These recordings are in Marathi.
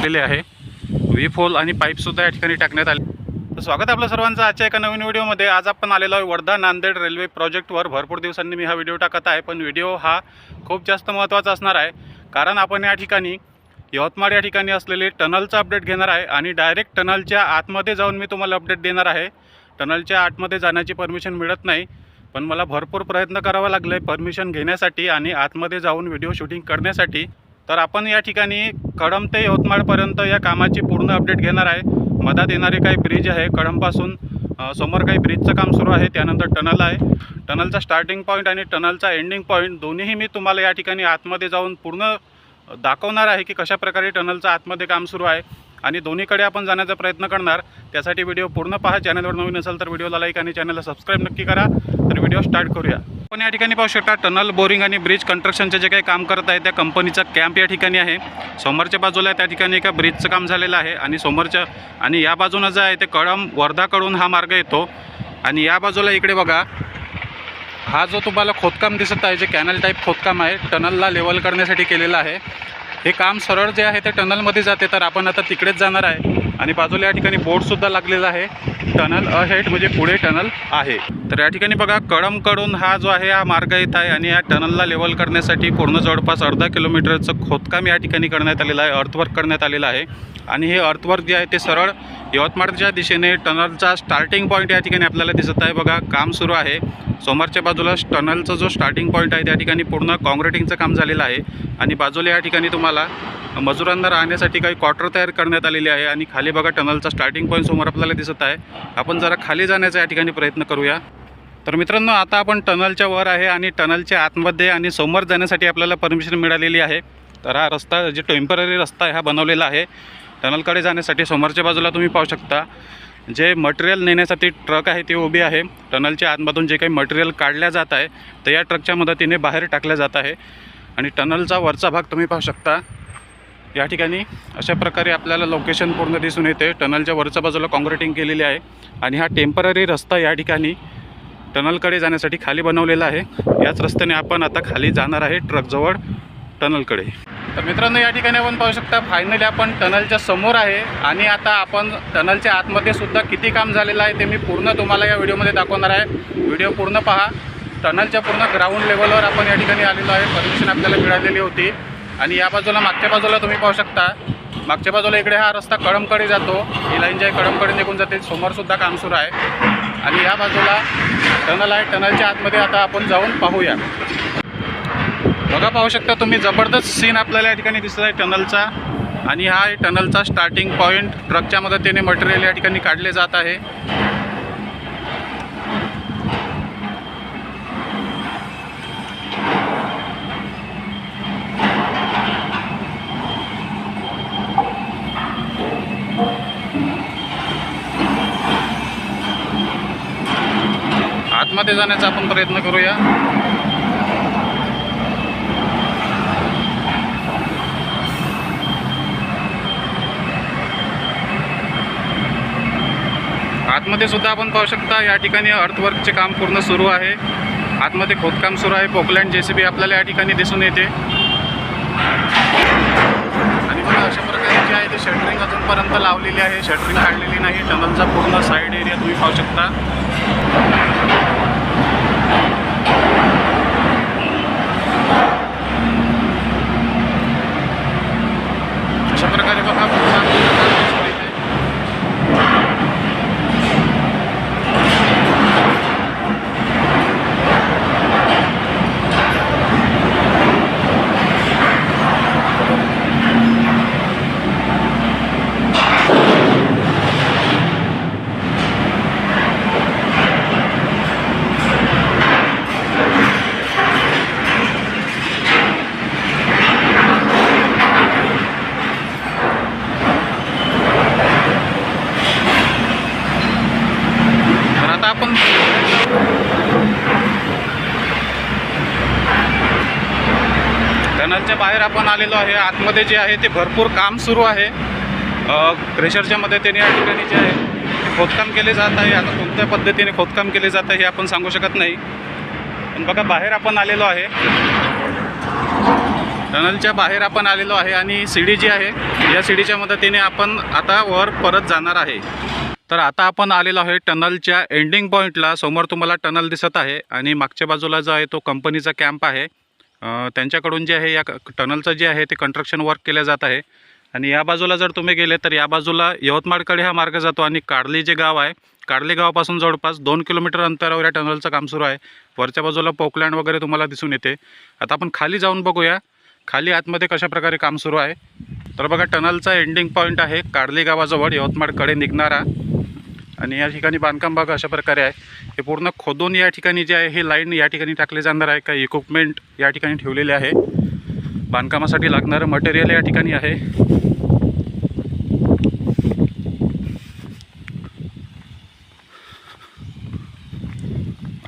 टाकलेले आहे. व्ही होल आणि पाईपसुद्धा या ठिकाणी टाकण्यात आले. तर स्वागत आहे आपलं सर्वांचं आजच्या एका नवीन व्हिडिओमध्ये. आज आपण आलेलो आहे वर्धा नांदेड रेल्वे प्रोजेक्टवर भरपूर दिवसांनी मी हा व्हिडिओ टाकत आहे पण व्हिडिओ हा खूप जास्त महत्त्वाचा असणार आहे. कारण आपण या ठिकाणी यवतमाळ या ठिकाणी असलेले टनलचं अपडेट घेणार आहे आणि डायरेक्ट टनलच्या आतमध्ये जाऊन मी तुम्हाला अपडेट देणार आहे. टनलच्या आतमध्ये जाण्याची परमिशन मिळत नाही पण मला भरपूर प्रयत्न करावा लागले परमिशन घेण्यासाठी आणि आतमध्ये जाऊन व्हिडिओ शूटिंग करण्यासाठी. तर आपण या ठिकाणी कळंब ते यवतमाळपर्यंत या कामाची पूर्ण अपडेट घेणार आहे. मधात येणारे काही ब्रिज आहे. कळंबपासून समोर काही ब्रिजचं काम सुरू आहे. त्यानंतर टनल आहे. टनलचा स्टार्टिंग पॉईंट आणि टनलचा एंडिंग पॉईंट दोन्हीही मी तुम्हाला या ठिकाणी आतमध्ये जाऊन पूर्ण दाखवणार आहे की कशाप्रकारे टनलचं आतमध्ये काम सुरू आहे. आणि दोन्हीकडे आपण जाण्याचा प्रयत्न करणार. त्यासाठी व्हिडिओ पूर्ण पहा. चॅनलवर नवीन असेल तर व्हिडिओला लाईक आणि चॅनलला सबस्क्राईब नक्की करा. तर व्हिडिओ स्टार्ट करूया. आपण या ठिकाणी पाहू शकता टनल बोरिंग आणि ब्रिज कन्स्ट्रक्शनचे जे काही काम करत आहे त्या कंपनीचा कॅम्प या ठिकाणी आहे. समोरच्या बाजूला त्या ठिकाणी एका ब्रिजचं काम झालेलं आहे आणि समोरच्या आणि या बाजूनं जे आहे ते कळम वर्धाकडून हा मार्ग येतो. आणि या बाजूला इकडे बघा हा जो तुम्हाला खोदकाम दिसत आहे जे कॅनल टाईप खोदकाम आहे टनलला लेवल करण्यासाठी केलेलं आहे. हे काम सरळ जे आहे ते टनलमध्ये जाते तर आपण आता तिकडेच जाणार आहे. आणि बाजूला या ठिकाणी बोर्डसुद्धा लागलेला आहे. टनल अहेड म्हणजे पुढे टनल आहे. तर या ठिकाणी बघा कळमकडून हा जो आहे हा मार्ग येत आहे आणि या टनलला लेवल करण्यासाठी पूर्ण जवळपास अर्धा किलोमीटरचं खोदकाम या ठिकाणी करण्यात आलेलं आहे अर्थवर्क करण्यात आलेलं आहे. आणि हे अर्थवर्क जे आहे ते सरळ यवतमाळच्या दिशेने टनलचा स्टार्टिंग पॉईंट या ठिकाणी आपल्याला दिसत आहे. बघा काम सुरू आहे. समोरच्या बाजूला टनलचा जो स्टार्टिंग पॉईंट आहे त्या ठिकाणी पूर्ण काँक्रिटिंगचं काम झालेलं आहे. आणि बाजूला या ठिकाणी तुम्हाला मजुरांना राहण्यासाठी काही क्वार्टर तयार करण्यात आलेले आहे आणि खाली बघा टनलचा स्टार्टिंग पॉईंट समोर आपल्याला दिसत आहे. आपण जरा खाली जाण्याचा या ठिकाणी प्रयत्न करूया. तर मित्रांनो आता आपण टनलच्या वर आहे आणि टनलच्या आतमध्ये आणि समोर जाण्यासाठी आपल्याला परमिशन मिळालेली आहे. तर हा रस्ता जे टेंपररी रस्ता आहे हा बनवलेला आहे. टनलकडे जाण्यासाठी समोरच्या बाजूला तुम्ही पाहू शकता जे मटेरियल नेण्यासाठी ट्रक आहे ते उभी आहे. टनलच्या आतमधून जे काही मटेरियल काढल्या जात आहे तर या ट्रकच्या मदतीने बाहेर टाकल्या जात आहे. आणि टनलचा वरचा भाग तुम्ही पाहू शकता. या ठिकाणी अशा प्रकारे आपल्याला लोकेशन पूर्ण दिसून येते. टनलच्या वरच्या बाजूला काँक्रिटिंग केलेली आहे. आणि हा टेंपररी रस्ता या ठिकाणी टनलकडे जाण्यासाठी खाली बनवलेला आहे. याच रस्त्याने आपण आता खाली जाणार आहे ट्रकजवळ टनलकडे. तर मित्रांनो या ठिकाणी आपण पाहू शकता फायनली आपण टनलच्या समोर आहे. आणि आता आपण टनलच्या आतमध्ये सुद्धा किती काम झालेलं आहे ते मी पूर्ण तुम्हाला या व्हिडिओमध्ये दाखवणार आहे. व्हिडिओ पूर्ण पहा. टनलच्या पूर्ण ग्राउंड लेवलवर आपण या ठिकाणी आलेलो आहे. परमिशन आपल्याला मिळालेली होती. आणि या बाजूला मागच्या बाजूला तुम्ही पाहू शकता. मागच्या बाजूला इकडे हा रस्ता कळमकडे जातो. ही लाईन जी आहे कळमकडे निघून जाते. समोरसुद्धा काम सुरू आहे. आणि या बाजूला टनल आहे. टनलच्या आतमध्ये आता आपण जाऊन पाहूया. बघा पाहू शकता तुम्ही जबरदस्त सीन आपल्याला या ठिकाणी दिसत आहे टनलचा आणि हा टनलचा स्टार्टिंग पॉईंट ट्रकच्या मदतीने मटेरियल या ठिकाणी काढले जात आहे. आतमध्ये जाण्याचा आपण प्रयत्न करूया. आतमध्ये सुद्धा आपण पाहू शकता या ठिकाणी अर्थवर्कचे काम पूर्ण सुरू आहे. आतमध्ये खोदकाम सुरू आहे. पोकलँड जे सी बी आपल्याला या ठिकाणी दिसून येते. आणि मला अशा प्रकारे जे आहे ते शटरिंग अजूनपर्यंत लावलेली आहे. शटरिंग काढलेली नाही. टनलचा पूर्ण साईड एरिया तुम्ही पाहू शकता अशा प्रकारे बघा पूर्ण आपल्याला काम दिसून येते. तर आता आपण क्रेशरच्या बाहेर आपण आलेलो आहे आतमध्ये जे आहे ते भरपूर काम सुरू आहे. क्रेशरच्या मदतीने या ठिकाणी जे आहे ते खोदकाम केले जात आहे. आता कोणत्या पद्धतीने खोदकाम केले जात आहे हे आपण सांगू शकत नाही. पण बघा बाहेर आपण आलेलो आहे. टनलच्या बाहेर आपण आलेलो आहे आणि सीडी जी आहे या सीडीच्या मदतीने आपण आता वर परत जाणार आहे. तर आता आपण आलेलो आहे टनलच्या एंडिंग पॉईंटला समोर तुम्हाला टनल दिसत आहे आणि मागच्या बाजूला जो आहे तो कंपनीचा कॅम्प आहे. त्यांच्याकडून जे आहे या क- टनलचं जे आहे ते कंस्ट्रक्शन वर्क केलं जात आहे. आणि या बाजूला जर तुम्ही गेले तर या बाजूला यवतमाळकडे हा मार्ग जातो आणि काडली जे गाव आहे काडली गावापासून जवळपास दोन किलोमीटर अंतरावर या टनलचं काम सुरू आहे. वरच्या बाजूला पोकलँड वगैरे तुम्हाला दिसून येते. आता आपण खाली जाऊन बघूया खाली आतमध्ये कशा प्रकारे काम सुरू आहे. तर बघा टनलचा एंडिंग पॉईंट आहे काडली गावाजवळ यवतमाळकडे निघणारा. आणि या ठिकाणी बांधकाम भाग अशा प्रकारे आहे. हे पूर्ण खोदून या ठिकाणी जे आहे हे लाईन या ठिकाणी टाकले जाणार आहे. काही इक्विपमेंट या ठिकाणी ठेवलेले आहे. बांधकामासाठी लागणारं मटेरियल या ठिकाणी आहे.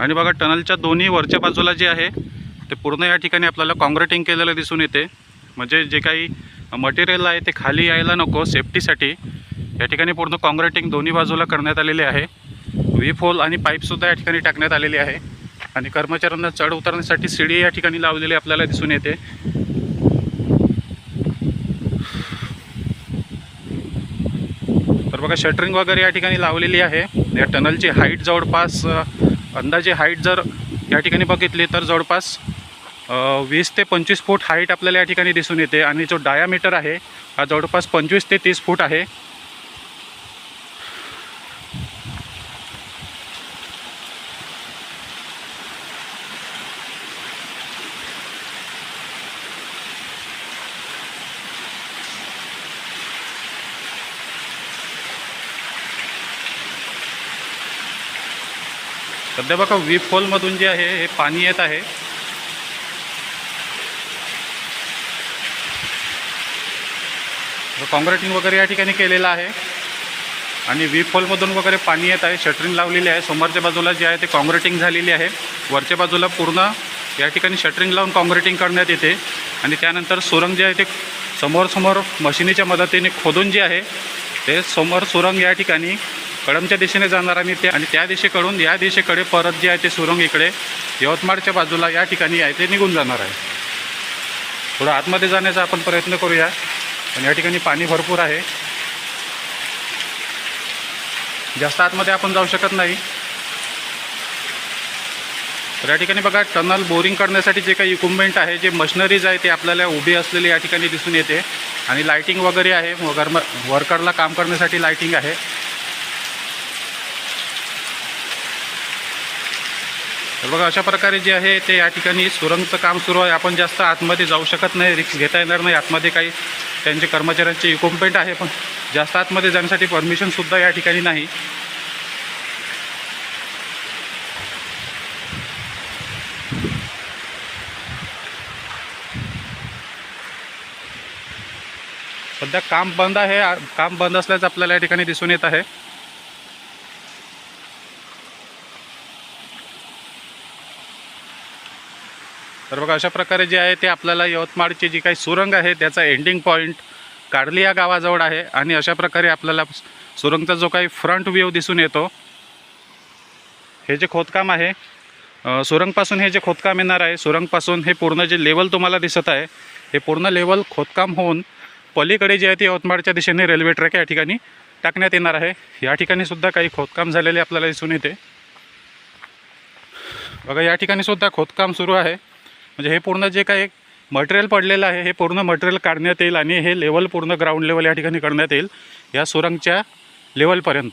आणि बघा टनलच्या दोन्ही वरच्या बाजूला जे आहे ते पूर्ण या ठिकाणी आपल्याला काँग्रेटिंग केलेलं दिसून येते. म्हणजे जे काही मटेरियल आहे ते खाली यायला नको सेफ्टीसाठी या ठिकाणी पूर्ण काँग्रेटिंग दोन्ही बाजूला करण्यात आलेले आहे. व्ही फोल आणि पाईपसुद्धा या ठिकाणी टाकण्यात आलेली आहे. आणि कर्मचाऱ्यांना चढ उतरण्यासाठी सीडी या ठिकाणी लावलेली आपल्याला दिसून येते. तर बघा शटरिंग वगैरे या ठिकाणी लावलेली आहे. या टनलची हाईट जवळपास अंदाजे हाईट जर या ठिकाणी बघितली तर जवळपास वीस ते पंचवीस फूट हाईट आपल्याला या ठिकाणी दिसून येते. आणि जो डायामीटर आहे हा जवळपास पंचवीस ते तीस फूट आहे. सध्या बघा वीप होलमधून जे आहे हे पाणी येत आहे. काँग्रेटिंग वगैरे या ठिकाणी केलेलं आहे. आणि वीप होलमधून वगैरे पाणी येत आहे शटरिंग लावलेली आहे. समोरच्या बाजूला जे आहे ते काँग्रेटिंग झालेली आहे. वरच्या बाजूला पूर्ण या ठिकाणी शटरिंग लावून काँग्रेटिंग करण्यात येते. आणि त्यानंतर सुरंग जे आहे ते समोर समोर मशिनीच्या मदतीने खोदून जे आहे ते समोर सुरंग या ठिकाणी कळमच्या दिशेने जाणार आणि त्या आणि त्या दिशेकडून या दिशेकडे परत जे आहे ते सुरंग इकडे यवतमाळच्या बाजूला या ठिकाणी आहे ते निघून जाणार आहे. थोडं आतमध्ये जाण्याचा आपण प्रयत्न करूया. पण या ठिकाणी पाणी भरपूर आहे. जास्त आतमध्ये आपण जाऊ शकत नाही. तर या ठिकाणी बघा टनल बोरिंग करण्यासाठी जे काही इक्विपमेंट आहे जे मशिनरीज आहे ते आपल्याला उभी असलेली या ठिकाणी दिसून येते. आणि लाईटिंग वगैरे आहे. वगर वर्करला काम करण्यासाठी लाईटिंग आहे. तर बघा अशा प्रकारे जे आहे ते या ठिकाणी सुरंगचं काम सुरू आहे. आपण जास्त आतमध्ये जाऊ शकत नाही रिक्स घेता येणार नाही. आतमध्ये काही त्यांचे कर्मचाऱ्यांचे इक्विपमेंट आहे पण जास्त आतमध्ये जाण्यासाठी परमिशनसुद्धा या ठिकाणी नाही. सध्या काम बंद आहे. आ- काम बंद असल्याचं आपल्याला या ठिकाणी दिसून येत आहे. तर बघा अशा प्रकारे जे आहे ते आपल्याला यवतमाळची जी काही सुरंग आहे त्याचा एंडिंग पॉईंट काढली या गावाजवळ आहे आणि अशा प्रकारे आपल्याला सुरंगचा जो काही फ्रंट व्ह्यू दिसून येतो हे जे खोदकाम आहे सुरंगपासून हे जे खोदकाम येणार आहे सुरंगपासून हे पूर्ण जे लेवल तुम्हाला दिसत आहे हे पूर्ण लेवल खोदकाम होऊन पलीकडे जे आहे ते यवतमाळच्या दिशेने रेल्वे ट्रॅक या ठिकाणी टाकण्यात येणार आहे. या ठिकाणी सुद्धा काही खोदकाम झालेले आपल्याला दिसून येते. बघा या ठिकाणी सुद्धा खोदकाम सुरू आहे. म्हणजे हे पूर्ण जे काही मटेरियल पडलेलं आहे हे पूर्ण मटेरियल काढण्यात येईल आणि हे लेवल पूर्ण ग्राउंड लेवल या ठिकाणी करण्यात येईल या सुरंगच्या लेवलपर्यंत